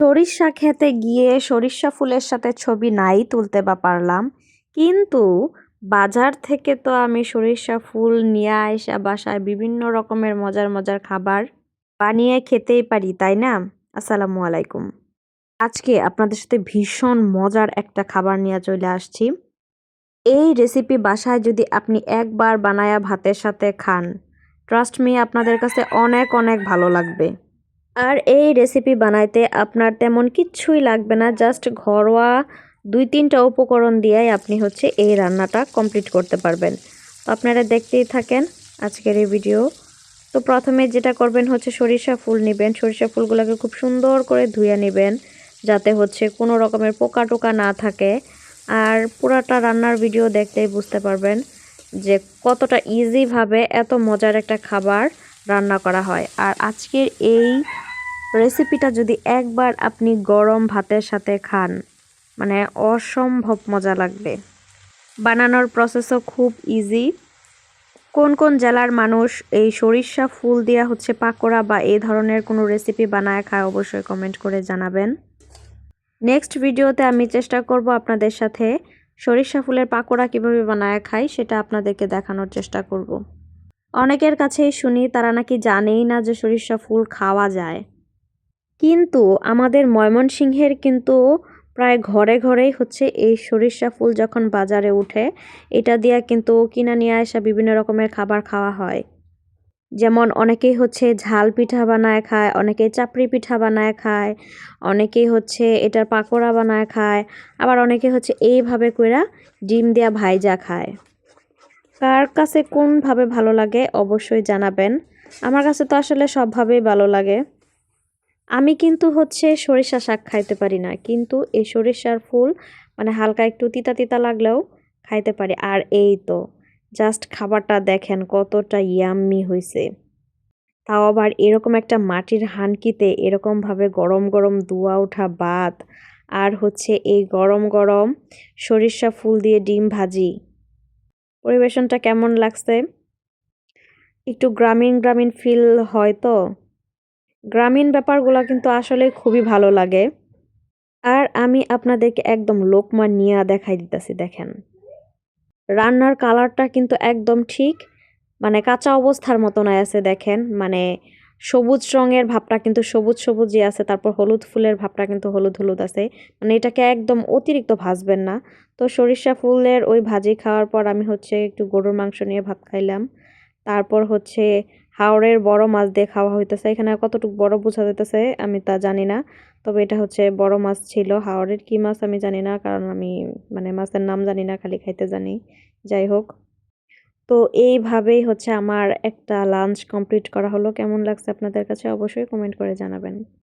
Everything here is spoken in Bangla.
সরিষা খেতে গিয়ে সরিষা ফুলের সাথে ছবি নাই তুলতে বা পারলাম। কিন্তু বাজার থেকে তো আমি সরিষা ফুল নিয়ে আসা বাসায় বিভিন্ন রকমের মজার মজার খাবার বানিয়ে খেতেই পারি, তাই না? আসসালামু আলাইকুম। আজকে আপনাদের সাথে ভীষণ মজার একটা খাবার নিয়ে চলে আসছি। এই রেসিপি বাসায় যদি আপনি একবার বানায়া ভাতের সাথে খান ট্রাস্ট মি আপনাদের কাছে অনেক অনেক ভালো লাগবে। আর এই রেসিপি বানাইতে আপনার তেমন কিচ্ছুই লাগবে না জাস্ট ঘরোয়া দুই তিনটা উপকরণ দিয়েই আপনি হচ্ছে এই রান্নাটা কমপ্লিট করতে পারবেন। তো আপনারা দেখতেই থাকেন আজকের এই ভিডিও তো প্রথমে যেটা করবেন হচ্ছে সরিষা ফুল নেবেন। সরিষা ফুলগুলোকে খুব সুন্দর করে ধুয়ে নেবেন, যাতে হচ্ছে কোনো রকমের পোকা টোকা না থাকে। আর পুরাটা রান্নার ভিডিও দেখতেই বুঝতে পারবেন যে কতটা ইজিভাবে এত মজার একটা খাবার রান্না করা হয়। আর আজকের এই রেসিপিটা যদি একবার আপনি গরম ভাতের সাথে খান মানে অসম্ভব মজা লাগবে। বানানোর প্রসেসও খুব ইজি কোন কোন জেলার মানুষ এই সরিষা ফুল দিয়া হচ্ছে পাকোড়া বা এই ধরনের কোনো রেসিপি বানায় খায় অবশ্যই কমেন্ট করে জানাবেন। নেক্সট ভিডিওতে আমি চেষ্টা করব আপনাদের সাথে সরিষা ফুলের পাকোড়া কীভাবে বানায় খাই সেটা আপনাদেরকে দেখানোর চেষ্টা করব। অনেকের কাছেই শুনি, তারা নাকি জানেই না যে সরিষা ফুল খাওয়া যায়। কিন্তু আমাদের ময়মনসিংহের কিন্তু প্রায় ঘরে ঘরেই হচ্ছে এই সরিষা ফুল যখন বাজারে উঠে, এটা দিয়ে কিন্তু কিনা নিয়ে আসা বিভিন্ন রকমের খাবার খাওয়া হয়। যেমন অনেকেই হচ্ছে ঝাল পিঠা বানায় খায়, অনেকেই চাপড়ি পিঠা বানায় খায়, অনেকেই হচ্ছে এটার পাকোড়া বানায় খায়, আবার অনেকে হচ্ছে এইভাবে কইরা ডিম দেওয়া ভাইজা খায়। কার কাছে কোনভাবে ভালো লাগে অবশ্যই জানাবেন। আমার কাছে তো আসলে সবভাবেই ভালো লাগে। আমি কিন্তু হচ্ছে সরিষা শাক খাইতে পারি না, কিন্তু এই সরিষার ফুল মানে হালকা একটু তিতা তিতা লাগলেও খাইতে পারি। আর এই তো জাস্ট খাবারটা দেখেন কতটা ইয়াম্মি হয়েছে তাও আবার এরকম একটা মাটির হানকিতে এরকমভাবে গরম গরম দুয়া ওঠা ভাত, আর হচ্ছে এই গরম গরম সরিষা ফুল দিয়ে ডিম ভাজি। পরিবেশনটা কেমন লাগছে? একটু গ্রামীণ গ্রামীণ ফিল হয় তো? গ্রামীণ ব্যাপারগুলো কিন্তু আসলে খুবই ভালো লাগে। আর আমি আপনাদেরকে একদম লোকমান নিয়ে দেখাই দিতেছি, দেখেন। রান্নার কালারটা কিন্তু একদম ঠিক মানে কাঁচা অবস্থার মতন আছে, দেখেন। মানে সবুজ রঙের ভাবটা কিন্তু সবুজ সবুজই আছে, তারপর হলুদ ফুলের ভাবটা কিন্তু হলুদ হলুদ আছে। মানে এটাকে একদম অতিরিক্ত ভাজবেন না। তো সরিষা ফুলের ওই ভাজি খাওয়ার পর আমি হচ্ছে একটু গরুর মাংস নিয়ে ভাত খাইলাম। তারপর হচ্ছে হাওড়ের বড় মাছ দিয়ে খাওয়া হইতেছে। এখানে কতটুকু বড় বোঝা যেতেছে আমি তা জানি না। তবে এটা হচ্ছে বড় মাছ ছিল। হাওড়ের কি মাছ আমি জানি না, কারণ আমি মানে মাছের নাম জানি না, খালি খাইতে জানি। যাই হোক। তো এইভাবেই হচ্ছে আমার একটা লাঞ্চ কমপ্লিট করা হলো। কেমন লাগছে আপনাদের কাছে? অবশ্যই কমেন্ট করে জানাবেন।